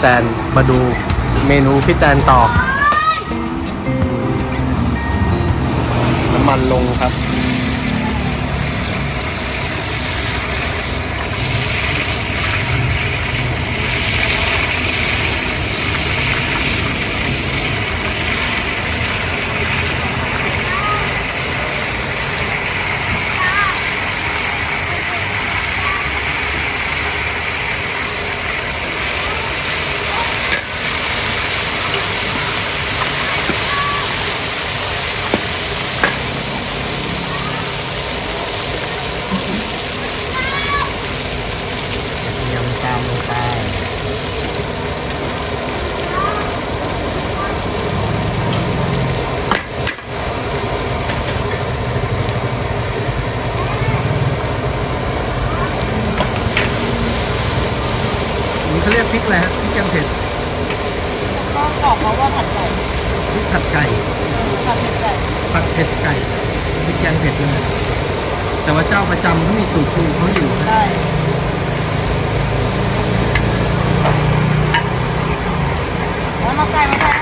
พี่แตนมาดูเมนูพี่แตนต่อน้ำมันลงครับ ยำตามลงไป นี่เขาเรียกพริกอะไรฮะพริกแกงเผ็ด ก็บอกเขา ว่าผัดไก่พริกผัดไก่ผัดเผ็ดไก่ผัดเผ็ดไก่พริกแกงเผ็ดเลยแต่ว่าเจ้าประจำเขามีสูตรของเขาอยู่นะได้แล้วมาไก่มาไก่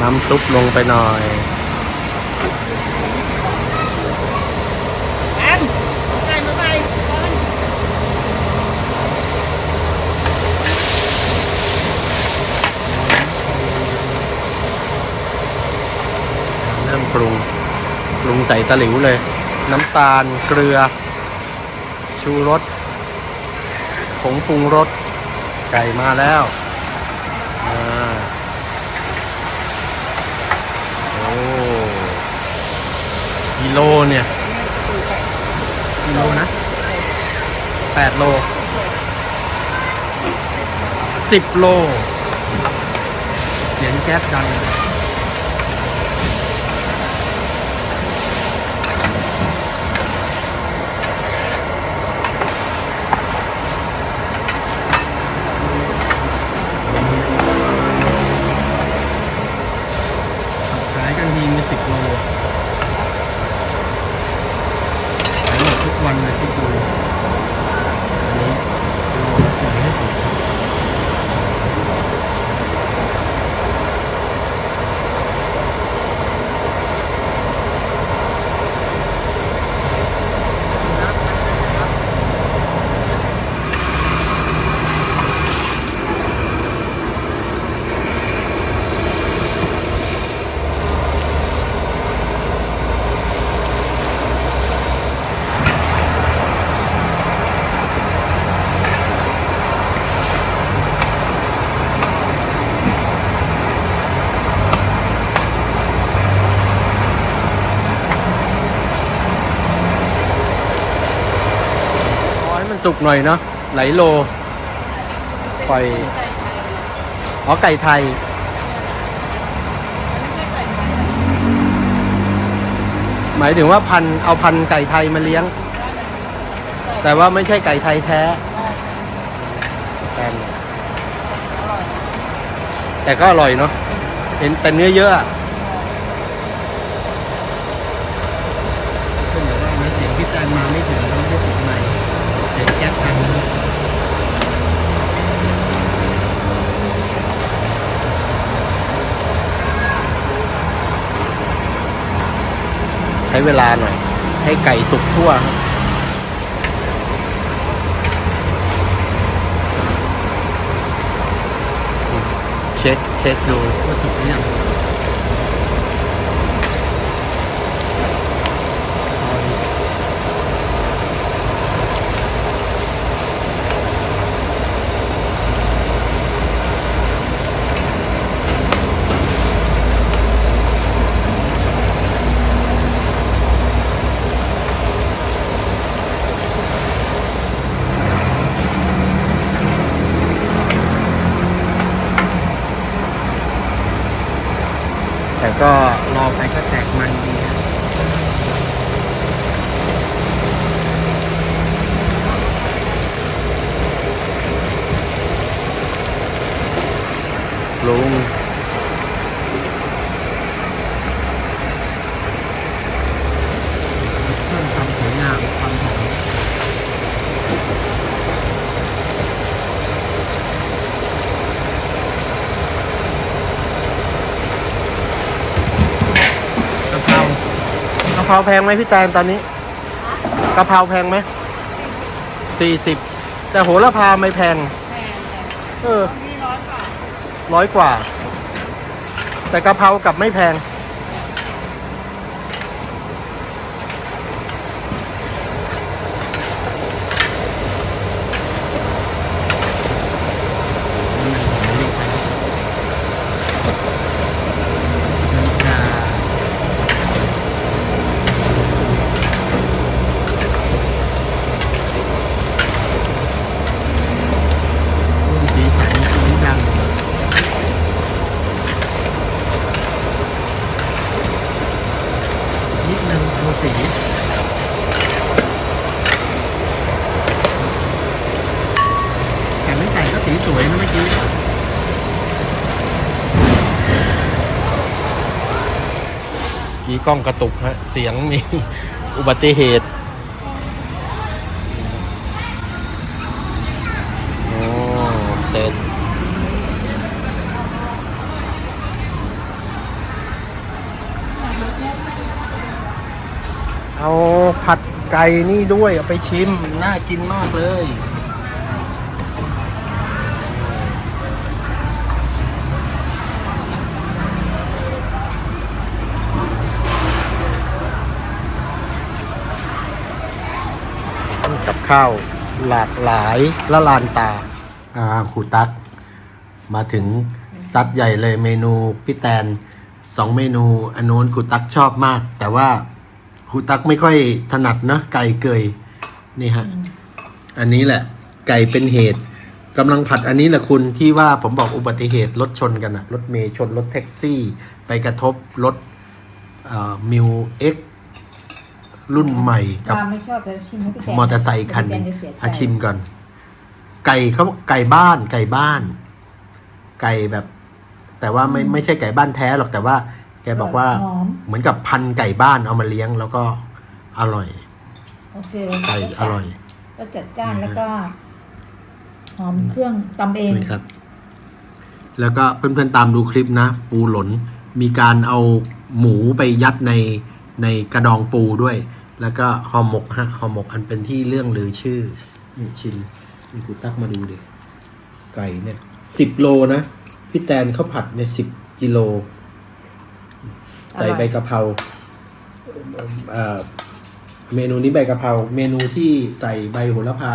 น้ำซุปลงไปหน่อย แอนไก่มาไก่ เริ่ม ปรุงปรุงใส่ตะหลิวเลย น้ำตาลเกลือ ชูรสผงปรุงรสไก่มาแล้วอ่าโอ้กิโลเนี่ยกิโลนะแปดโลสิบโล เสียงแก๊สดัง ขายกันทีมีสิบโลขายหมดทุกวันเลยทุกโลอันนี้โลละสี่ห้าสิบรอให้มัน สุกหน่อยเนาะไหลโลปล่อยอ๋อไก่ไทย หมายถึงว่าพันเอาพันไก่ไทยมาเลี้ยง แต่ว่าไม่ใช่ไก่ไทยแท้แทนแต่ก็อร่อยเนาะเห็นแต่เนื้อเยอะอะก็เหมือนว่าเสียงพี่แตนมาไม่ถึงไม่ได้ถึงไหนเสียงแก๊สดังนะใช้เวลาหน่อย ให้ไก่สุกทั่วครับเช็คเช็คดูว่าสุกหรือยัง ก็รอไปก็แตกมันดีลุง เพราแพงไหมพี่แตนตอนนี้กะเพราแพงไหมสี่สิบแต่โหระพาไม่แพง แพงแต่เออ มีร้อยกว่าร้อยกว่า แต่กะเพรากับไม่แพง สีสันสีดังนิดนึงดูสีแต่ไม่ใส่ก็สีสวยนะเมื่อกี้กี่กล้องกระตุกฮะ เสียงมีอุบัติเหตุ โอ้เสร็จเอาผัดไก่นี่ด้วย เอาไปชิม น่ากินมากเลย ข้าวหลากหลายละลานตาอ่าครูตัก มาถึงซัดใหญ่เลยเมนูพี่แตนสองเมนูอันนู้นครูตักชอบมาก แต่ว่าครูตักไม่ค่อยถนัดเนอะไก่เกยนี่ฮะอันนี้แหละ ไก่เป็นเหตุกำลังผัดอันนี้แหละคุณที่ว่าผมบอกอุบัติเหตุรถชนกันอะรถเมย์ชนรถแท็กซี่ ไปกระทบรถมิวเอ็ก รุ่นใหม่กับปาไม่ชอบแต่ชิมให้พี่แซมอเตอร์ไซค์คันหนึงพี่แซจะเสียใจอาชิมก่อน ไก่เขาไก่บ้านไก่บ้าน ไก่แบบ แต่ว่าไม่ไม่ใช่ไก่บ้านแท้หรอกแต่ว่า แกบอกว่า หอมเหมือนกับพันธุ์ไก่บ้านเอามาเลี้ยง แล้วก็อร่อยโอเคไก่อร่อย ก็จัดจ้านแล้วก็ หอมเครื่องตำเองนะครับ แล้วก็เพื่อนๆตามดูคลิปนะ ปูหลนมีการเอาหมูไปยัดในในกระดองปูด้วย แล้วก็ห่อหมกฮะห่อหมกอันเป็นที่เรื่องลือชื่อนี่ชิมนี่กูตักมาดูดิ ไก่เนี่ยสิบโลนะ พี่แตนเขาผัดเนี่ยสิบกิโล ใส่ใบกะเพราเอ่อเมนูนี้ใบกะเพรา เมนูที่ใส่ใบโหระพา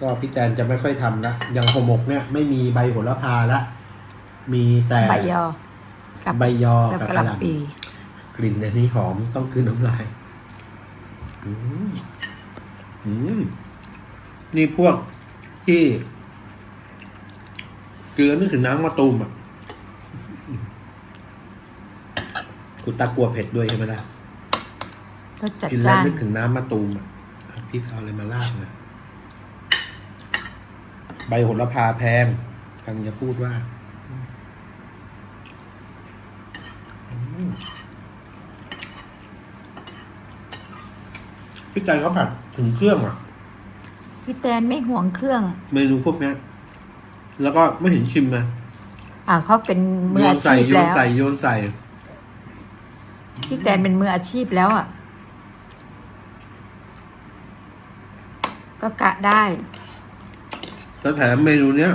ก็พี่แตนจะไม่ค่อยทำละอย่างห่อหมกเนี่ยไม่มีใบโหระพาละ มีแต่ใบยอ กับใบยอกับกับกกระระหหล่ำปีล่ำกลิ่นอันนี้หอมต้องคืนน้ำลายอืมอืม นี่พวกที่เกลือนึกถึงน้ำมะตูมอะคุณตากลัวเผ็ดด้วยใช่ไหมล่ะก็จัดกินแล้วจ้านนึกถึงน้ำมะตูมอะอะพี่เอาอะไรมาลาดนะ ใบโหระพาแพงกำลังจะพูดว่า พี่ใจเขาผัดถึงเครื่องอะ พี่แตนไม่ห่วงเครื่อง เมนูพวกเนี้ยแล้วก็ไม่เห็นชิมนะอ่าเขาเป็นมือโยอานใส่ชีพโยนแล้ว ใส่โยนใส่ พี่แตนเป็นมืออาชีพแล้วอะ ก็กะได้ แล้วแถมเมนูเนี้ย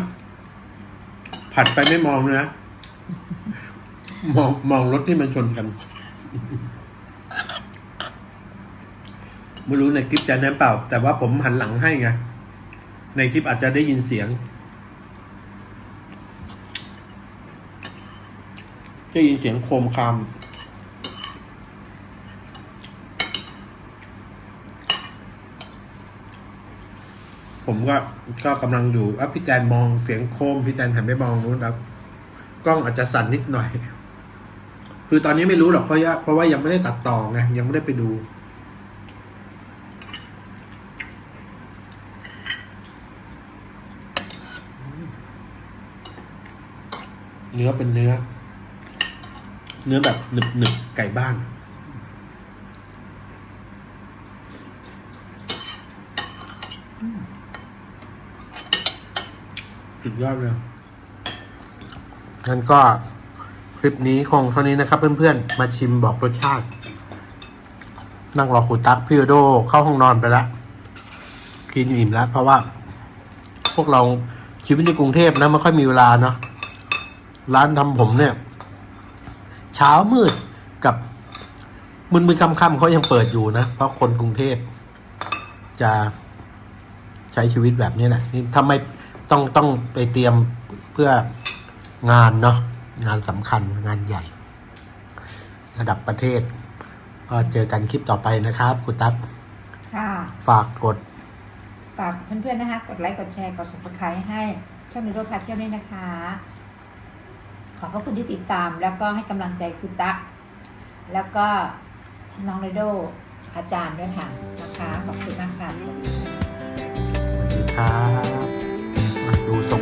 ผัดไปไม่มองเลยนะ มองมองรถที่มันชนกัน ไม่รู้ในคลิปจะแน่เปล่า แต่ว่าผมหันหลังให้ไง ในคลิปอาจจะได้ยินเสียง ได้ยินเสียงโคมคามผมก็ก็กำลังอยู่อะพี่แตนมองเสียงโคมพี่แตนหันไปมองนู้นครับกล้องอาจจะสั่นนิดหน่อย คือตอนนี้ไม่รู้หรอกเพราะว่าเพราะว่ายังไม่ได้ตัดต่อไงยังไม่ได้ไปดู เนื้อเป็นเนื้อ เนื้อแบบหนึบหนึบๆไก่บ้าน สุดยอดเลยงั้นก็คลิปนี้คงเท่านี้นะครับ เพื่อนๆ มาชิมบอกรสชาติ นั่งรอคุณตั๊กพี่โอโดเข้าห้องนอนไปแล้วกินอิ่มแล้วเพราะว่า พวกเราชีวิตในกรุงเทพนะไม่ค่อยมีเวลาเนาะ ร้านทำผมเนี่ย เช้ามืดกับมืนมืนค่ำๆเขายังเปิดอยู่นะ เพราะคนกรุงเทพจะใช้ชีวิตแบบนี้แหละนี่ถ้าไม่ต้องต้องไปเตรียมเพื่องานเนาะงานสำคัญงานใหญ่ ระดับประเทศ ก็เจอกันคลิปต่อไปนะครับคุณตั๊กค่ะฝากกด ฝากเพื่อนๆนะคะ กดไลค์ กดแชร์ กด subscribe ให้ช่องนิโรธพาเที่ยวด้วยนะคะ ขอบพระคุณที่ติดตาม แล้วก็ให้กำลังใจคุณตั๊กแล้วก็น้องเรโดอาจารย์ด้วยค่ะนะคะขอบคุณมากค่ะสวัสดีครับดูทรง